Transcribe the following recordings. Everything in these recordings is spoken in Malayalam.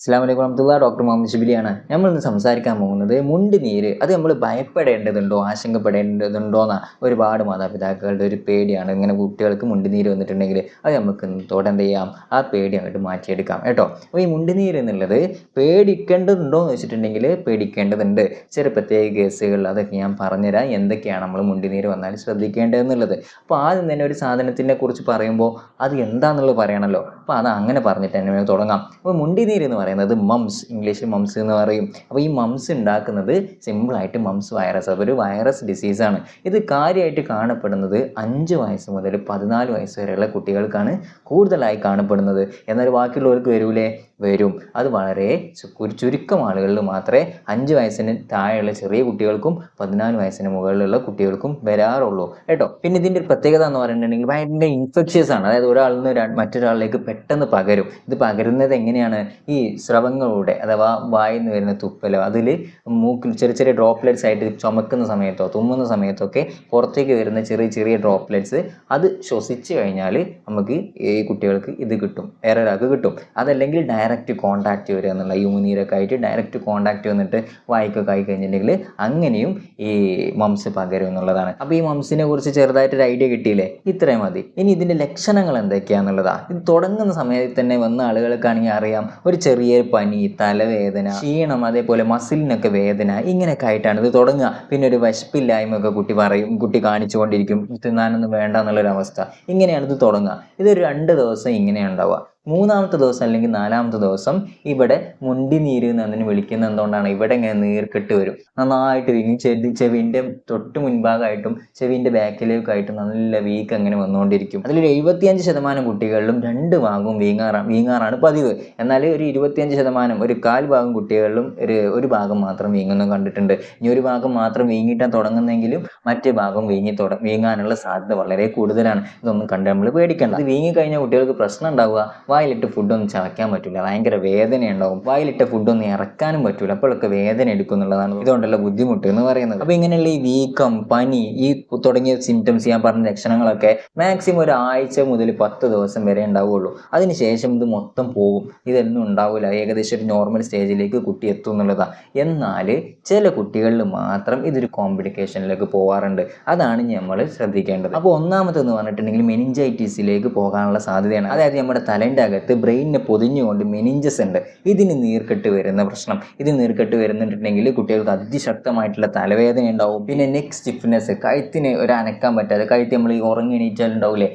അസ്സാം വലൈക്കും വറഹമത്തുള്ള ഡോക്ടർ മുഹമ്മദ് ഷിബിലിയാണ്. നമ്മൾ ഇന്ന് സംസാരിക്കാൻ പോകുന്നത് മുണ്ട് നീര്. അത് നമ്മൾ ഭയപ്പെടേണ്ടതുണ്ടോ ആശങ്കപ്പെടേണ്ടതുണ്ടോ എന്ന? ഒരുപാട് മാതാപിതാക്കളുടെ ഒരു പേടിയാണ്. ഇങ്ങനെ കുട്ടികൾക്ക് മുണ്ട് നീര് വന്നിട്ടുണ്ടെങ്കിൽ അത് നമുക്ക് തോടെ എന്ത് ചെയ്യാം? ആ പേടി അങ്ങോട്ട് മാറ്റിയെടുക്കാം കേട്ടോ. അപ്പോൾ ഈ മുണ്ട് നീര് എന്നുള്ളത് പേടിക്കേണ്ടതുണ്ടോ എന്ന് വെച്ചിട്ടുണ്ടെങ്കിൽ പേടിക്കേണ്ടതുണ്ട്. ചില പ്രത്യേക കേസുകൾ അതൊക്കെ ഞാൻ പറഞ്ഞുതരാം. എന്തൊക്കെയാണ് നമ്മൾ മുണ്ട് നീര് വന്നാൽ ശ്രദ്ധിക്കേണ്ടതെന്നുള്ളത് അപ്പോൾ ആദ്യം തന്നെ ഒരു സാധനത്തിനെ കുറിച്ച് പറയുമ്പോൾ അത് എന്താണെന്നുള്ളത് പറയണമല്ലോ അപ്പോൾ അത് അങ്ങനെ പറഞ്ഞിട്ട് തന്നെ തുടങ്ങാം. അപ്പോൾ മുണ്ടിനീര് എന്ന് പറയുന്നത് മംസ് ഇംഗ്ലീഷിൽ മംസ് എന്ന് പറയും. അപ്പോൾ ഈ മംസ് ഉണ്ടാക്കുന്നത് സിമ്പിളായിട്ട് മംസ് വൈറസ് അതൊരു വൈറസ് ഡിസീസാണ് ഇത് കാര്യമായിട്ട് കാണപ്പെടുന്നത് അഞ്ച് വയസ്സ് മുതൽ പതിനാല് വയസ്സ് വരെയുള്ള കുട്ടികൾക്കാണ് കൂടുതലായി കാണപ്പെടുന്നത്. എന്നാൽ ബാക്കിയുള്ളവർക്ക് വരൂലേ? വരും. അത് വളരെ ഒരു ചുരുക്കം ആളുകളിൽ മാത്രമേ അഞ്ച് വയസ്സിന് താഴെയുള്ള ചെറിയ കുട്ടികൾക്കും പതിനാല് വയസ്സിന് മുകളിലുള്ള കുട്ടികൾക്കും വരാറുള്ളൂ. കേട്ടോ? പിന്നെ ഇതിന്റെ ഒരു പ്രത്യേകത എന്ന് പറഞ്ഞിട്ടുണ്ടെങ്കിൽ ഭയങ്കര ഇൻഫെക്ഷ്യസ് ആണ്. അതായത് ഒരാളിൽ നിന്ന് മറ്റൊരാളിലേക്ക് പെട്ടെന്ന് പകരും. ഇത് പകരുന്നത് എങ്ങനെയാണ്? ഈ സ്രവങ്ങളുടെ അഥവാ വായിൽ നിന്ന് വരുന്ന തുപ്പലോ അതിൽ മൂക്കിൽ ചെറിയ ചെറിയ ഡ്രോപ്ലെറ്റ്സ് ആയിട്ട് ചുമക്കുന്ന സമയത്തോ തുമ്മുന്ന സമയത്തൊക്കെ പുറത്തേക്ക് വരുന്ന ചെറിയ ചെറിയ ഡ്രോപ്ലെറ്റ്സ് അത് ശ്വസിച്ച് കഴിഞ്ഞാൽ നമുക്ക് ഈ കുട്ടികൾക്ക് ഇത് കിട്ടും. വേറെ ഒരാൾക്ക് കിട്ടും. അതല്ലെങ്കിൽ ഡയറക്റ്റ് കോണ്ടാക്റ്റ് വരിക എന്നുള്ള ഈ ഉമിനീരൊക്കെ ആയിട്ട് ഡയറക്റ്റ് കോണ്ടാക്റ്റ് വന്നിട്ട് വായിക്കൊക്കെ ആയി കഴിഞ്ഞിട്ടുണ്ടെങ്കിൽ അങ്ങനെയും ഈ മംസ് പകരും എന്നുള്ളതാണ്. അപ്പോൾ ഈ മംസിനെ കുറിച്ച് ചെറുതായിട്ട് ഒരു ഐഡിയ കിട്ടിയില്ലേ? ഇത്രയും മതി. ഇനി ഇതിന്റെ ലക്ഷണങ്ങൾ എന്തൊക്കെയാണെന്നുള്ളതാ ഇത് തുടങ്ങുന്ന സമയത്ത് തന്നെ വന്ന ആളുകൾക്കാണെങ്കിൽ അറിയാം. ഒരു ചെറിയ പനി തലവേദന ക്ഷീണം അതേപോലെ മസിലിനൊക്കെ വേദന ഇങ്ങനെയൊക്കെ ആയിട്ടാണ് ഇത് തുടങ്ങുക. പിന്നെ ഒരു വിശപ്പില്ലായ്മയൊക്കെ കുട്ടി പറയും കുട്ടി കാണിച്ചുകൊണ്ടിരിക്കും. തിന്നാനൊന്നും വേണ്ട എന്നുള്ളൊരു അവസ്ഥ ഇങ്ങനെയാണ് ഇത് തുടങ്ങുക. ഇതൊരു രണ്ട് ദിവസം ഇങ്ങനെ ഉണ്ടാവുക. മൂന്നാമത്തെ ദിവസം അല്ലെങ്കിൽ നാലാമത്തെ ദിവസം ഇവിടെ മുണ്ടി നീര് എന്ന് അതിന് എന്തുകൊണ്ടാണ്? ഇവിടെ ഇങ്ങനെ നീർക്കെട്ട് വരും. നന്നായിട്ട് വീങ്ങി ചെടി ചെവിന്റെ തൊട്ട് മുൻഭാഗമായിട്ടും ചെവിന്റെ ബാക്കിലേക്കായിട്ടും നല്ല വീക്ക് അങ്ങനെ വന്നുകൊണ്ടിരിക്കും. അതിലൊരു എഴുപത്തിയഞ്ച് ശതമാനം കുട്ടികളിലും രണ്ട് ഭാഗവും വീങ്ങാറാണ് വീങ്ങാറാണ് പതിവ്. എന്നാൽ ഒരു ഇരുപത്തിയഞ്ച് ശതമാനം ഒരു കാൽ ഭാഗം കുട്ടികളിലും ഒരു ഒരു ഭാഗം മാത്രം വീങ്ങുന്നു കണ്ടിട്ടുണ്ട്. ഇനി ഒരു ഭാഗം മാത്രം വീങ്ങിയിട്ടാണ് തുടങ്ങുന്നെങ്കിലും മറ്റേ ഭാഗം വീങ്ങി തുട വീങ്ങാനുള്ള സാധ്യത വളരെ കൂടുതലാണ്. ഇതൊന്നും കണ്ട് നമ്മൾ പേടിക്കേണ്ട. അത് വീങ്ങി കഴിഞ്ഞാൽ കുട്ടികൾക്ക് പ്രശ്നം ഉണ്ടാവുക. വായിലിട്ട് ഫുഡൊന്നും ചവയ്ക്കാൻ പറ്റില്ല ഭയങ്കര വേദന ഉണ്ടാവും വായിലിട്ട ഫുഡൊന്നും ഇറക്കാനും പറ്റില്ല അപ്പോഴൊക്കെ വേദന എടുക്കും എന്നുള്ളതാണ് ഇതുകൊണ്ടുള്ള ബുദ്ധിമുട്ട് എന്ന് പറയുന്നത്. അപ്പോൾ ഇങ്ങനെയുള്ള ഈ വീക്കം പനി ഈ തുടങ്ങിയ സിംറ്റംസ് ഞാൻ പറഞ്ഞ ലക്ഷണങ്ങളൊക്കെ മാക്സിമം ഒരു ആഴ്ച മുതൽ പത്ത് ദിവസം വരെ ഉണ്ടാവുള്ളൂ. അതിനുശേഷം ഇത് മൊത്തം പോകും. ഇതൊന്നും ഉണ്ടാവില്ല ഏകദേശം ഒരു നോർമൽ സ്റ്റേജിലേക്ക് കുട്ടി എത്തും എന്നുള്ളതാണ് എന്നാൽ ചില കുട്ടികളിൽ മാത്രം ഇതൊരു കോംപ്ലിക്കേഷനിലേക്ക് പോകാറുണ്ട് അതാണ് നമ്മൾ ശ്രദ്ധിക്കേണ്ടത്. അപ്പോൾ ഒന്നാമതെന്ന് പറഞ്ഞിട്ടുണ്ടെങ്കിൽ മെനിഞ്ചൈറ്റിസിലേക്ക് പോകാനുള്ള സാധ്യതയാണ്. അതായത് നമ്മുടെ തലേന്റെ അകത്ത് ബ്രെയിനിനെ പൊതിഞ്ഞുകൊണ്ട് മെനിഞ്ചസ് ഉണ്ട്. ഇതിന് നീർക്കെട്ട് വരുന്ന പ്രശ്നം. ഇത് നീർക്കെട്ട് വരുന്നുണ്ടെങ്കിൽ കുട്ടികൾക്ക് അതിശക്തമായിട്ടുള്ള തലവേദന ഉണ്ടാവും. പിന്നെ നെക്ക് സ്റ്റിഫ്നെസ് കഴുത്തിന് ഒരു അനക്കാൻ പറ്റാതെ കഴുത്ത് നമ്മൾ ഈ ഉറങ്ങി എണീറ്റാലുണ്ടാവില്ലേ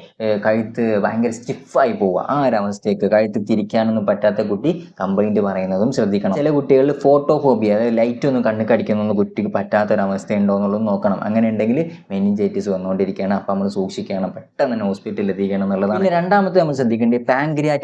കഴുത്ത് ഭയങ്കര സ്റ്റിഫായി പോവുക. ആ ഒരു കഴുത്ത് തിരിക്കാനൊന്നും പറ്റാത്ത കുട്ടി കംപ്ലൈന്റ് പറയുന്നതും ശ്രദ്ധിക്കണം. ചില കുട്ടികളിൽ ഫോട്ടോഫോബിയ അതായത് ലൈറ്റ് ഒന്നും കണ്ണ് കടിക്കുന്നൊന്നും കുട്ടിക്ക് പറ്റാത്തൊരവസ്ഥ ഉണ്ടോ എന്നുള്ളത് നോക്കണം. അങ്ങനെ ഉണ്ടെങ്കിൽ മെനിഞ്ചൈറ്റിസ് വന്നുകൊണ്ടിരിക്കുകയാണ്. അപ്പോൾ നമ്മൾ സൂക്ഷിക്കണം. പെട്ടെന്ന് തന്നെ ഹോസ്പിറ്റലിൽ എത്തിക്കണം എന്നുള്ളതാണ്. രണ്ടാമത്തെ നമ്മൾ ശ്രദ്ധിക്കേണ്ടത് പാങ്ക്രിയാറ്റൈറ്റിസിലേക്ക്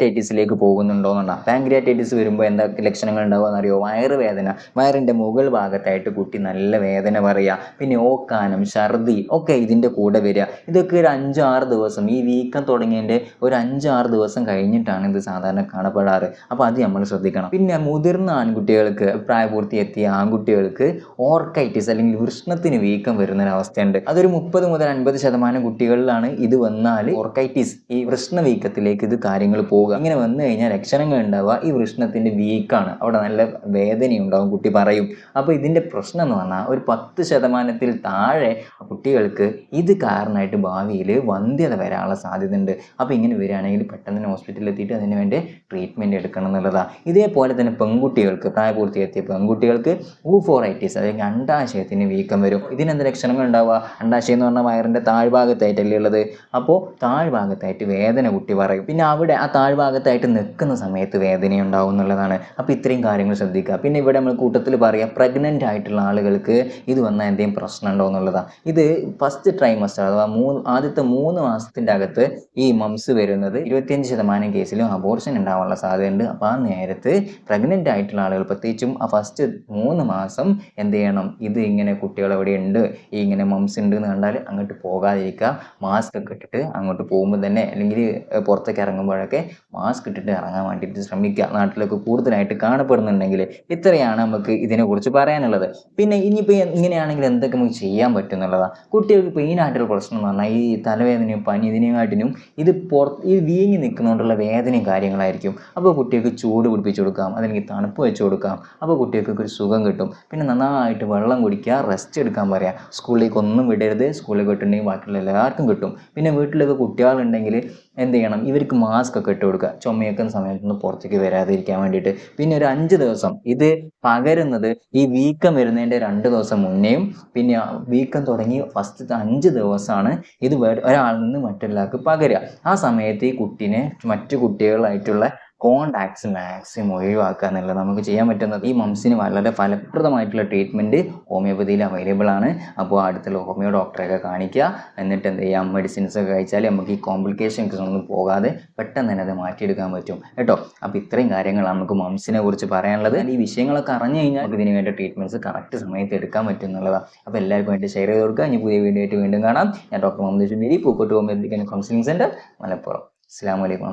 പോകുന്നുണ്ടോ എന്നുള്ള. പാങ്ക്രിയാറ്റൈറ്റിസ് വരുമ്പോൾ എന്തൊക്കെ ലക്ഷണങ്ങൾ ഉണ്ടാവുക എന്നറിയോ? വയറുവേദന വയറിന്റെ മുകൾ ഭാഗത്തായിട്ട് കുട്ടി നല്ല വേദന പറയുക. പിന്നെ ഓക്കാനം ഛർദി ഒക്കെ ഇതിന്റെ കൂടെ വരിക. ഇതൊക്കെ ഒരു അഞ്ചാറ് ദിവസം. ഈ വീക്കം തുടങ്ങിയതിന്റെ ഒരു അഞ്ചാറ് ദിവസം കഴിഞ്ഞിട്ടാണ് ഇത് സാധാരണ കാണപ്പെടാറ്. അപ്പോൾ അത് നമ്മൾ ശ്രദ്ധിക്കണം. പിന്നെ മുതിർന്ന ആൺകുട്ടികൾക്ക് പ്രായപൂർത്തി എത്തിയ ആൺകുട്ടികൾക്ക് ഓർക്കൈറ്റിസ് അല്ലെങ്കിൽ വൃഷ്ണത്തിന് വീക്കം വരുന്ന ഒരു അവസ്ഥയുണ്ട് അതൊരു മുപ്പത് മുതൽ അൻപത് ശതമാനം കുട്ടികളിലാണ് ഇത് വന്നാൽ ഓർക്കൈറ്റിസ് ഈ വൃഷ്ണ വീക്കത്തിലേക്ക് ഇത് കാര്യങ്ങൾ പോവുക ഇങ്ങനെ വന്നു കഴിഞ്ഞാൽ ലക്ഷണങ്ങൾ ഉണ്ടാവുക. ഈ വൃഷ്ണത്തിന്റെ വീക്കാണ്. അവിടെ നല്ല വേദനയുണ്ടാവും കുട്ടി പറയും. അപ്പോൾ ഇതിന്റെ പ്രശ്നം എന്ന് പറഞ്ഞാൽ ഒരു പത്ത് ശതമാനത്തിൽ താഴെ കുട്ടികൾക്ക് ഇത് കാരണമായിട്ട് ഭാവിയിൽ വന്ധ്യത വരാനുള്ള സാധ്യത ഉണ്ട് അപ്പോൾ ഇങ്ങനെ വരികയാണെങ്കിൽ പെട്ടെന്ന് ഹോസ്പിറ്റലിൽ എത്തിയിട്ട് അതിന് വേണ്ടി ട്രീറ്റ്മെന്റ് എടുക്കണം എന്നുള്ളതാണ് ഇതേപോലെ തന്നെ പെൺകുട്ടികൾക്ക് പ്രായപൂർത്തിയെത്തിയ പെൺകുട്ടികൾക്ക് ഊഫോറൈറ്റിസ് അല്ലെങ്കിൽ അണ്ടാശയത്തിന് വീക്കം വരും. ഇതിനെന്ത് ലക്ഷണങ്ങൾ ഉണ്ടാവുക? അണ്ടാശയം എന്ന് പറഞ്ഞാൽ വയറിന്റെ താഴ്ഭാഗത്തായിട്ടല്ലേ ഉള്ളത്. അപ്പോൾ താഴ്ഭാഗത്തായിട്ട് വേദന കുട്ടി പറയും. പിന്നെ അവിടെ ആ താഴ്ഭാഗത്തായിട്ട് നിൽക്കുന്ന സമയത്ത് വേദനയുണ്ടാവും എന്നുള്ളതാണ്. അപ്പോൾ ഇത്രയും കാര്യങ്ങൾ ശ്രദ്ധിക്കുക. പിന്നെ ഇവിടെ നമ്മൾ കൂട്ടത്തിൽ പറയാം പ്രഗ്നന്റ് ആയിട്ടുള്ള ആളുകൾക്ക് ഇത് വന്നാൽ എന്തെങ്കിലും പ്രശ്നം ഉണ്ടോ എന്നുള്ളതാണ് ഇത് ഫസ്റ്റ് ട്രൈമസ്റ്റർ അഥവാ മൂന്ന് ആദ്യത്തെ മൂന്ന് മാസത്തിന്റെ അകത്ത് ഈ മംസ് വരുന്നത് ഇരുപത്തിയഞ്ച് ശതമാനം കേസിലും അബോർഷൻ ഉണ്ടാവാനുള്ള സാധ്യതയുണ്ട്. അപ്പോൾ ആ നേരത്ത് പ്രഗ്നന്റ് ആയിട്ടുള്ള ആളുകൾ പ്രത്യേകിച്ചും ആ ഫസ്റ്റ് മൂന്ന് മാസം എന്ത് ചെയ്യണം? ഇത് ഇങ്ങനെ കുട്ടികൾ എവിടെ ഉണ്ട് ഈ ഇങ്ങനെ മംസ് ഉണ്ട് എന്ന് കണ്ടാൽ അങ്ങോട്ട് പോകാതിരിക്കുക. മാസ്ക് ഒക്കെ ഇട്ടിട്ട് അങ്ങോട്ട് പോകുമ്പോൾ തന്നെ അല്ലെങ്കിൽ പുറത്തേക്ക് ഇറങ്ങുമ്പോഴൊക്കെ മാസ്ക് ഇട്ടിട്ട് ഇറങ്ങാൻ വേണ്ടിയിട്ട് ശ്രമിക്കുക. നാട്ടിലൊക്കെ കൂടുതലായിട്ട് കാണപ്പെടുന്നുണ്ടെങ്കിൽ ഇത്രയാണ് നമുക്ക് ഇതിനെക്കുറിച്ച് പറയാനുള്ളത്. പിന്നെ ഇനിയിപ്പോൾ ഇങ്ങനെയാണെങ്കിൽ എന്തൊക്കെ നമുക്ക് ചെയ്യാൻ പറ്റും എന്നുള്ളതാണ് കുട്ടികൾക്ക് മെയിനായിട്ടുള്ള പ്രശ്നം എന്ന് പറഞ്ഞാൽ ഈ തലവേദനയും പനി ഇതിനെക്കാട്ടിനും ഇത് പുറത്ത് ഈ വീങ്ങി നിൽക്കുന്നതുകൊണ്ടുള്ള വേദനയും കാര്യങ്ങളായിരിക്കും. അപ്പോൾ കുട്ടികൾക്ക് ചൂട് പിടിപ്പിച്ചു കൊടുക്കാം അല്ലെങ്കിൽ തണുപ്പ് വെച്ച് കൊടുക്കാം. അപ്പോൾ കുട്ടികൾക്ക് ഒരു സുഖം കിട്ടും. പിന്നെ നന്നായിട്ട് വെള്ളം കുടിക്കുക റെസ്റ്റ് എടുക്കാൻ പറയുക സ്കൂളിലേക്ക് ഒന്നും വിടരുത്. സ്കൂളിലേക്ക് വിട്ടുണ്ടെങ്കിൽ ബാക്കിയുള്ള എല്ലാവർക്കും കിട്ടും. പിന്നെ വീട്ടിലൊക്കെ കുട്ടികളുണ്ടെങ്കിൽ എന്ത് ചെയ്യണം? ഇവർക്ക് മാസ്ക് ഒക്കെ ഇട്ട് കൊടുക്കുക. ചുമയൊക്കുന്ന സമയത്തൊന്നും പുറത്തേക്ക് വരാതിരിക്കാൻ വേണ്ടിയിട്ട്. പിന്നെ ഒരു അഞ്ച് ദിവസം. ഇത് പകരുന്നത് ഈ വീക്കം വരുന്നതിന്റെ രണ്ട് ദിവസം മുന്നേയും പിന്നെ വീക്കം തുടങ്ങി ഫസ്റ്റ് അഞ്ച് ദിവസമാണ് ഇത് ഒരാളിൽ നിന്ന് മറ്റൊരാൾക്ക് പകരുക. ആ സമയത്ത് ഈ കുട്ടീനെ മറ്റു കുട്ടികളായിട്ടുള്ള കോണ്ടാക്ട്സ് മാക്സിമം ഒഴിവാക്കുക എന്നുള്ളത് നമുക്ക് ചെയ്യാൻ പറ്റുന്നത്. ഈ മംസിന് വളരെ ഫലപ്രദമായിട്ടുള്ള ട്രീറ്റ്മെന്റ് ഹോമിയോപ്പതിയിൽ അവൈലബിൾ ആണ്. അപ്പോൾ അടുത്തുള്ള ഹോമിയോ ഡോക്ടറെയൊക്കെ കാണിക്കുക. എന്നിട്ട് എന്ത് ചെയ്യാം? മെഡിസിൻസ് ഒക്കെ കഴിച്ചാൽ നമുക്ക് ഈ കോംപ്ലിക്കേഷൻസ് ഒന്നും പോകാതെ പെട്ടെന്ന് തന്നെ അത് മാറ്റിയെടുക്കാൻ പറ്റും. കേട്ടോ? അപ്പോൾ ഇത്രയും കാര്യങ്ങളാണ് നമുക്ക് മംസിനെ കുറിച്ച് പറയാനുള്ളത്. ഈ വിഷയങ്ങളൊക്കെ അറിഞ്ഞു കഴിഞ്ഞാൽ നമുക്ക് ഇതിന് വേണ്ട ട്രീറ്റ്മെന്റ്സ് കറക്റ്റ് സമയത്ത് എടുക്കാൻ പറ്റും എന്നുള്ളതാണ്. അപ്പോൾ എല്ലാവർക്കും വേണ്ടി ഷെയർ ചെയ്ത് കൊടുക്കുക. ഇനി പുതിയ വീഡിയോ ആയിട്ട് വീണ്ടും കാണാം. ഞാൻ doctor Muhammad Shubeeri Pookkot homeopathic counselling centre Malappuram. അസ്സാം വലൈക്കും